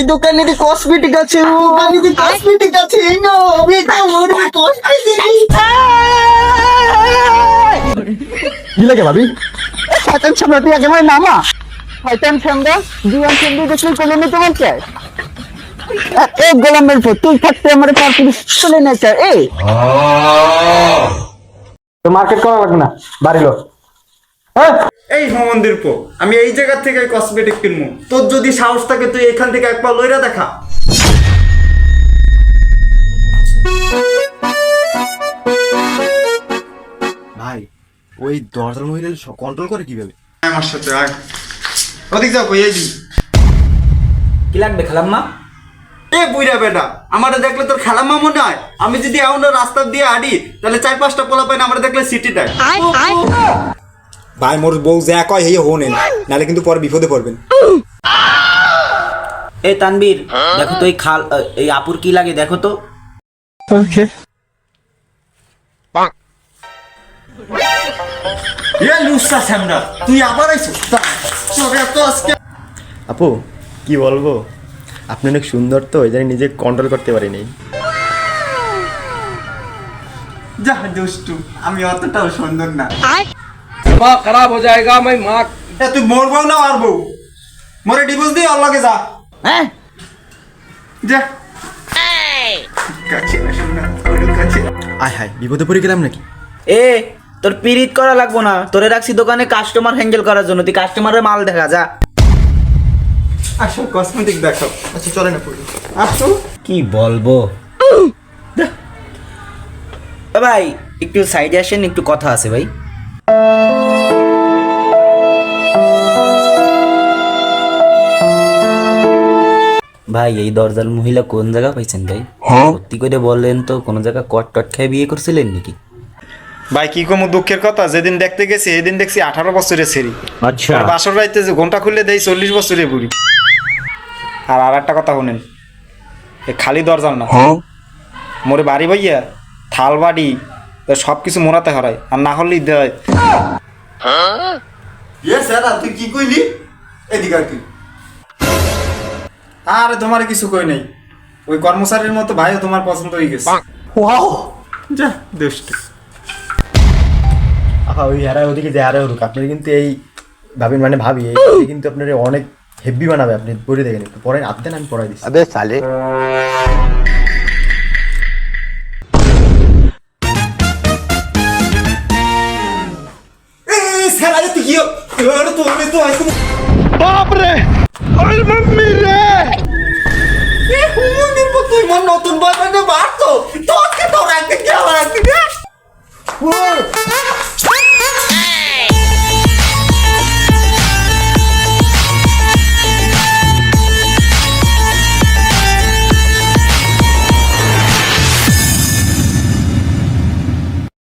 এই দোকানে তো কসমেটিক আছে দোকানে কসমেটিক আছে এই নাও আমি এটা মরবো কসমেটিক কি লাগে ভাবি? শয়তান সামনে তুই একেবারে নামা। শয়তান সামনে জীবন সামনে দেখলে কোলে নিতে বলছে এই গোলামের পর তুই থাকতে আমার পার পুলিশ চলে না স্যার এই। তো মার্কেট করা লাগবে না বাড়ি লো। হ্যাঁ? এই মন্দির পো আমি এই জায়গা থেকে কসমেটিক কিনবো। তোর যদি সাহস থাকে তুই এখান থেকে একবার লইরা দেখা। ভাই ওই দরজার মহিলা কন্ট্রোল করে কীভাবে? আমার সাথে আয়। ওদিক যাও এই দিন কি লাগবে খালাম্মা? এ বুইরা বেটা আমারে দেখলে তোর খেলামা মনে হয়? আমি যদি এমন রাস্তা দিয়ে আডি তাহলে চার পাঁচটা পোলা পাই না আমরা দেখলে সিটি দেয়। ভাই মোর বউ যা কয় হেয়ে হোনেন নালে কিন্তু পরে বিপদে পড়বেন। এই তানবীর দেখো তো এই খাল এই আপুর কি লাগে দেখো তো। ওকে এ লুসা স্যামরা তুই আবার আইছিস তোরে তো আজকে আপু কি বলব? আপনি অনেক সুন্দর তো এই জন্য নিজে কন্ট্রোল করতে পারিনি যা দুষ্টু আমি অতটাও সুন্দর না। दिमाग खराब हो जाएगा मैं माँ এ তুই মোর বউ না আর বউ মোরে ডিভোর্স দিয়ে আর লাগে যা হ্যাঁ যা কাছে না শোনা ওর কাছে আয় হায় বিপদে পড়ে গেলাম নাকি এ তোর পিরিত করা লাগবো না তোরে রাখছি দোকানে কাস্টমার হ্যান্ডেল করার জন্য তুই কাস্টমারের মাল দেখা যা আসো কসমেটিক দেখো আচ্ছা চলে না পড়ি আসো কি বলবো এ ভাই একটু সাইডে আসেন একটু কথা আছে ভাই ভাই এই দরজার মহিলা কোন জায়গা পাইছেন ভাই? সত্যি করে বললেন তো কোন জায়গা কট টট খেয়ে বিয়ে করছিলেন নাকি? ভাই কি কম দুঃখের কথা? যেদিন দেখতে গেছি সেদিন দেখছি আঠারো বছরের সেরি আচ্ছা। আর বাসর রাইতে যে ঘণ্টা খুললে দেয় চল্লিশ বছরের বুড়ি। আর আর একটা কথা শুনেন এ খালি দরজাল না। মোরে বাড়ি ভাইয়া থাল বাড়ি সব কিছু মোড়াতে হারায় আর না হলেই দেয়। স্যার তুই কি কইলি? এদিকে আর কি। আরে তোমার কিছু কই নাই ওই কর্মচারীর মতো ভাইও তোমার পছন্দ হয়ে গেছে ওয়াও যা দুষ্ট আপা ওই হারা ওদিকে যে হারা হরুক আপনার কিন্তু এই ভাবিন মানে ভাবি এই কিন্তু আপনার অনেক হেভি বানাবে আপনি পড়ে দেখেন একটু পরে দেন আমি পড়াই দিচ্ছি আবে সালে এই আরে তুই কি আরে আমি তো আইতো এ হুমুন্দির পর তুই মন